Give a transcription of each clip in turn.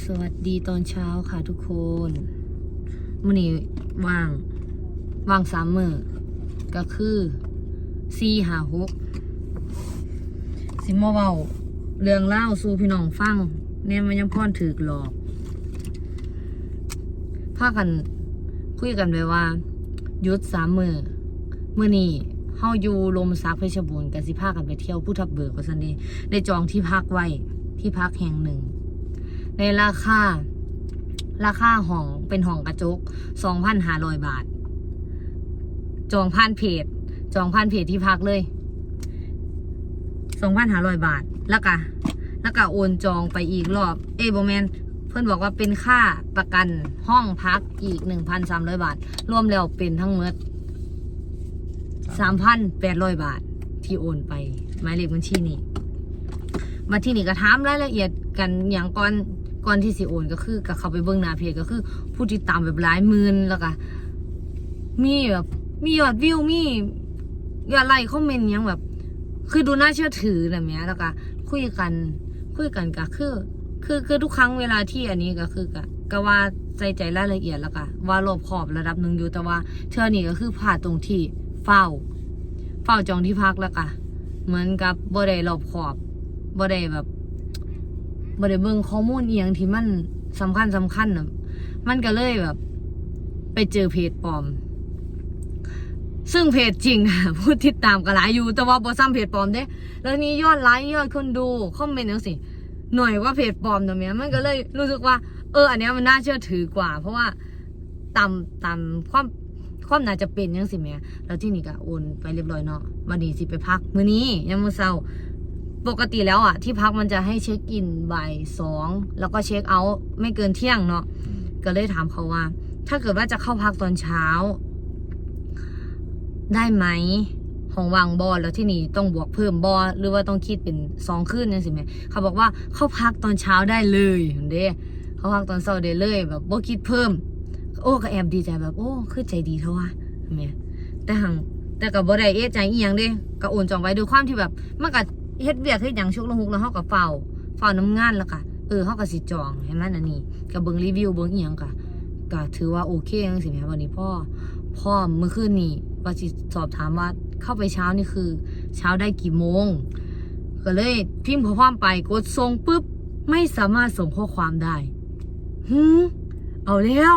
สวัสดีตอนเช้าค่ะทุกคนมื่อนี้ว่างว่างสามมือก็คือสี่หาหกสิมาเว้าเรื่องเล่าสู่พี่น้องฟังเนี่ยมันยังพ่อนถือหลอกพากันคุยกันไปว่ายุดสามมือมื่อนี้เฮาอยู่ลมซักเพชรบูรณ์กันสิพากันไปเที่ยวผู้ทับเบิกว่าซันดีได้จองที่พักไว้ที่พักแห่งหนึ่ง ในราคา ราคาห้องเป็นห้องกระจกสองพันห้าร้อยบาท จองผ่านเพจ จองผ่านเพจที่พักเลยสองพันห้าร้อยบาท แล้วก็แล้วก็โอนจองไปอีกรอบ เอยโบแมนเพื่อนบอกว่าเป็นค่าประกันห้องพักอีกหนึ่งพันสามร้อยบาท รวมแล้วเป็นทั้งหมดสามพันแปดร้อยบาทที่โอนไปหมายเลขบัญชีนี้มาที่นี่ก็ถามรายละเอียดกันอย่างก่อน ก่อนที่สิโอนก็คือก็เขาไปเบิ่งหน้าเพจก็คือ ผู้ติดตามแบบหลายหมื่นแล้วก็มีแบบมียอดวิวมียอดไลค์คอมเมนต์ยังแบบ คือดูน่าเชื่อถือแบบนี้แล้วก็คุยกันคุยกันก็คือ คือคือทุกครั้งเวลาที่อันนี้ก็คือก็ก็ว่าใส่ใจรายละเอียดแล้วก็ว่ารอบขอบระดับหนึ่งอยู่แต่ว่าเทื่อนี้ก็คือพลาตรงที่เฝ้า เฝ้าจองที่พักแล้วก็เหมือนกับบ่ได้รอบขอบบ่ได้แบบ บ่ได้เบิ่งข้อมูลเอียงที่มันสำคัญสำคัญน่ะมันก็เลยแบบ ไปเจอเพจปลอม ซึ่งเพจจริงอะผู้ติดตามก็หลายอยู่ แต่ว่าบ่ซ้ำเพจปลอมเด้แล้วนี้ยอดไลค์ยอดคนดูคอมเมนต์จังสิหน่อยว่าเพจปลอมตรงเนี้ยมันก็เลยรู้สึกว่า เออ อันเนี้ยมันน่าเชื่อถือกว่า เพราะว่าตามตามความความน่าจะเป็นยังสิแม่แล้วที่นี่ก็โอนไปเรียบร้อยเนาะวันนี้สิไปพักมื้อนี้ยังมื้อเช้า ปกติแล้วอะที่พักมันจะให้เช็คอินบ่ายสองแล้วก็เช็คเอาท์ไม่เกินเที่ยงเนาะก็เลยถามเขาว่า ถ้าเกิดว่าจะเข้าพักตอนเช้า ได้ไหมของวางบอแล้วที่นี่ต้องบวกเพิ่มบอหรือว่าต้องคิดเป็นสองขึ้นนั่นสิแม่เขาบอกว่าเข้าพักตอนเช้าได้เลยเด้เข้าพักตอนเช้าได้เลยแบบบ่คิดเพิ่ม โอ้ก็แอบดีใจแบบโอ้คือใจดีเท่าว่าแม่แต่หังแต่กับบ่ได้เอะใจอีหยังเด้ก็โอนจองไว้ด้วยความที่แบบมันก็ เฮ็ดเวียกเฮ็ดหยังชุกละหุกแล้วเฮาก็เฝ้าเฝ้าน้ำงานแล้วก็เออเฮาก็สิจองให้มันอันนี้ก็เบิ่งรีวิวเบิ่งอีหยังก็ก็ถือว่าโอเคจังซี่แหมวันนี้พ่อพ่อเมื่อคืนนี้ว่าสิสอบถามว่าเข้าไปเช้านี่คือ เช้าได้กี่โมง ก็เลยพิมพ์ข้อความไปกดส่งปุ๊บไม่สามารถส่งข้อความได้หืมเอาแล้ว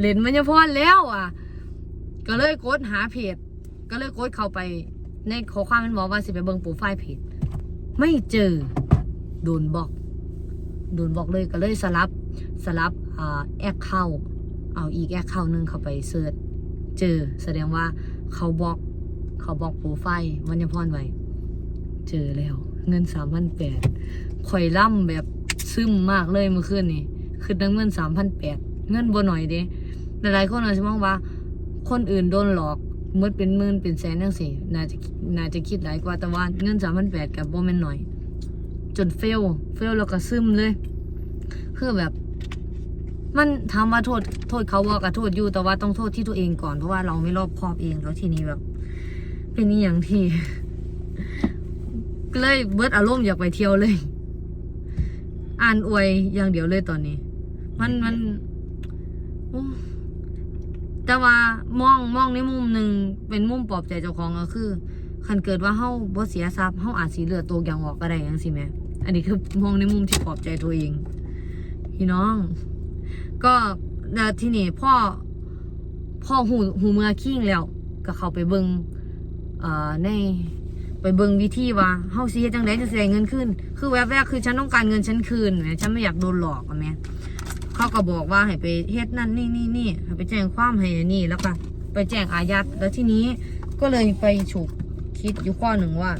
เล่นมันยพรแล้วอะ ก็เลยกดหาเพจ ก็เลยกดเข้าไปในข้อความมันบอกว่าสิไปเบิ่งโปรไฟล์เพจ ไม่เจอ โดนบล็อก โดนบล็อกเลยก็เลยสลับ สลับแอคเข้า เอาอีกแอคเข้านึงเข้าไปเสิร์ชเจอ แสดงว่าเขาบล็อก เขาบล็อกโปรไฟล์มันยพรไว้ เจอแล้ว เงินสามพันแปดข่อยล่ำแบบซึมมากเลยเมื่อคืนนี้คือดังเงินสามพันแปดเงินบ่หน่อยเด้หลายๆคนอาจจะมองว่า คนอื่นโดนหลอก มดเป็นหมื่นเป็นแสนจังสิน่าจะน่าจะคิดหลายกว่าแต่ว่าเงินสามพันแปดกับบ่แมนหน่อย จนเฟลเฟลแล้วก็ซึมเลย คือแบบ มันถามว่าโทษโทษเขาว่ากับโทษอยู่แต่ว่าต้องโทษที่ตัวเองก่อนเพราะว่าเราไม่รอบคอบเองแล้วทีนี้แบบ เป็นนี่อย่างที่เลยเบิดอารมณ์อยากไปเที่ยวเลย อ่านอวยอย่างเดียวเลยตอนนี้ มันมันโอ้ แต่ว่ามองมองในมุมหนึ่งเป็นมุมปลอบใจเจ้าของก็คือคันเกิดว่าเฮาบ่เสียทรัพย์เฮาอาจสิเลือตัวอย่างออกก็ได้จังซี่แหมอันนี้คือมองในมุมที่ปลอบใจตัวเอง พี่น้อง ก็แล้วที่นี่พ่อพ่อหูหูเมือคิงแล้ว ก็เข้าไปเบิงเอ่อในไปเบิงวิธีว่าเฮาสิเฮ็ดจังไดจะสิได้เงินคืนคือแวบแรกคือฉันต้องการเงินฉันคืนแหมฉันไม่อยากโดนหลอกอะแม่ เขาก็บอกว่าให้ไปเฮ็ดนั่นนี่นี่นี่ให้ไปแจ้งความให้อันนี่แล้วก็ไปแจ้งอายัดแล้วทีนี้ก็เลยไปฉุกคิดอยู่ข้อหนึ่งว่า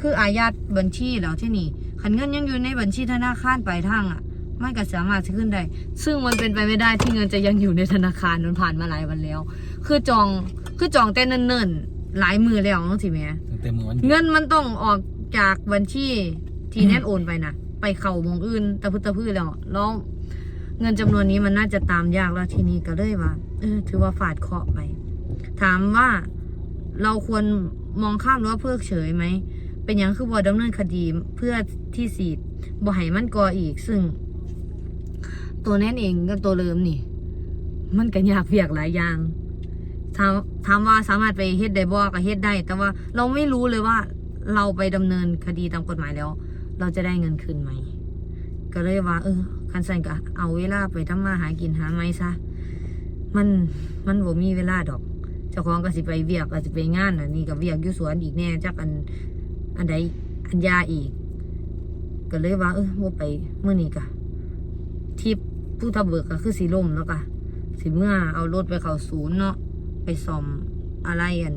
คืออายัดบัญชีแล้วที่นี่คันเงินยังอยู่ในบัญชีธนาคารปลายทางอะมันก็สามารถจะขึ้นได้ ซึ่งมันเป็นไปไม่ได้ที่เงินจะยังอยู่ในธนาคารมันผ่านมาหลายวันแล้ว คือจองคือจองแต่เนิ่นๆหลายมือแล้วน้องสิแม่ตั้งแต่มือวันเงินมันต้องออกจากบัญชีที่แนทโอนไปนะไปเข่าหมองอื่นตะพื้ตะพื้แล้วแล้ว เงินจำนวนนี้มันน่าจะตามยากแล้วทีนี้ก็เลยว่าเออถือว่าฝาดเคาะไป ถามว่าเราควรมองข้ามหรือว่าเพิกเฉยไหม เป็นอย่างคือบ่ดำเนินคดีเพื่อที่สีบ่ให้มันก่ออีก ซึ่ง ตัวแน่นเองกับตัวเลิมนี่ มันก็ยากเวียกหลายอย่างถามถามว่าสามารถไปเฮ็ดได้บ่ก็เฮ็ดได้ แต่ว่าเราไม่รู้เลยว่าเราไปดำเนินคดีตามกฎหมายแล้ว เราจะได้เงินคืนไหม ก็เลยว่า เออคันสันก็เอาเวลาไปทำมาหากินหาไม้ซะมันมันบ่มีเวลาดอก เจ้าของก็สิไปเวียกก็สิไปงานอันนี้ก็เวียกอยู่สวนอีกแน่จักอันอันใดอันยาอีก ก็เลยว่า เออบ่าไปเมื่อนี้ก็ที่ผู้ทับเบิกก็คือสีล่มแล้วก็สิเมื่อเอารถไปเขาศูนย์เนาะไปซ่อมอะไรอัน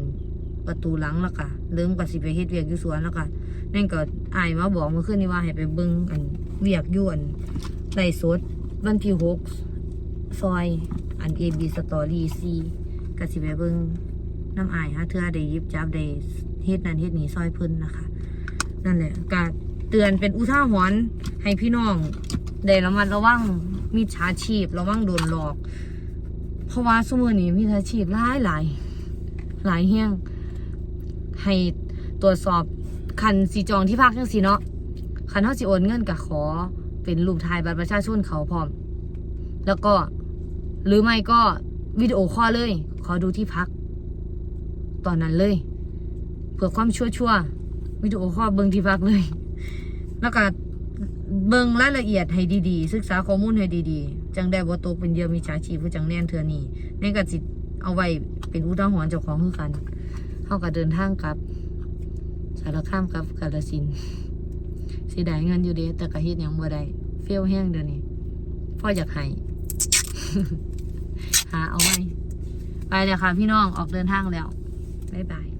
ประตูหลังแล้วก็เริ่มก็สิไปเฮ็ดเวียกอยู่สวนแล้วก็นั่นก็อายมาบอกเมื่อคืนนี้ว่าให้ไปเบิ่งอันเวียกยู่อันไร่สดวันที่หกซอย อัน AB Story 4ก็สิไปเบิ่งน้ำอายฮะเทื่อได้ยิบจับได้เฮ็ดนั่นเฮ็ดนี่ซอยเพิ่นนะคะ นั่นแหละก็เตือนเป็นอุทาหรณ์ให้พี่น้องได้ระมัดระวังมิจฉาชีพระวังโดนหลอก เพราะว่าสมือนี้มิจฉาชีพหลายหลายหลายเฮี้ยง ให้ตรวจสอบคันสีจองที่พักจังสีเนาะคันเท่าสิโอนเงินกับขอเป็นรูปถ่ายบัตรประชาชนเขาพร้อม แล้วก็หรือไม่ก็วิดีโอคอลเลย ขอดูที่พัก ตอนนั้นเลยเพื่อความชั่วชั่ววิดีโอคอลเบิงที่พักเลย แล้วก็เบิงรายละเอียดให้ดีๆ ศึกษาข้อมูลให้ดีๆ จังได้บ่ตกเป็นเยื่อมีชาชีพผู้จังแน่นเทือนี้ในก็สิเอาไว้เป็นอุทาหรณ์เจ้าของคือกัน เขาก็เดินทางกลับ สารคามกับกาลสินเสียด้เงินอยู่เด้แต่ก็เฮ็ดหยังบ่ได้เฟลแห้งเดี๋ยวนี้พ่ออยากให้หาเอาไว้ไปเลยค่ะพี่น้องออกเดินทางแล้วบ๊ายบาย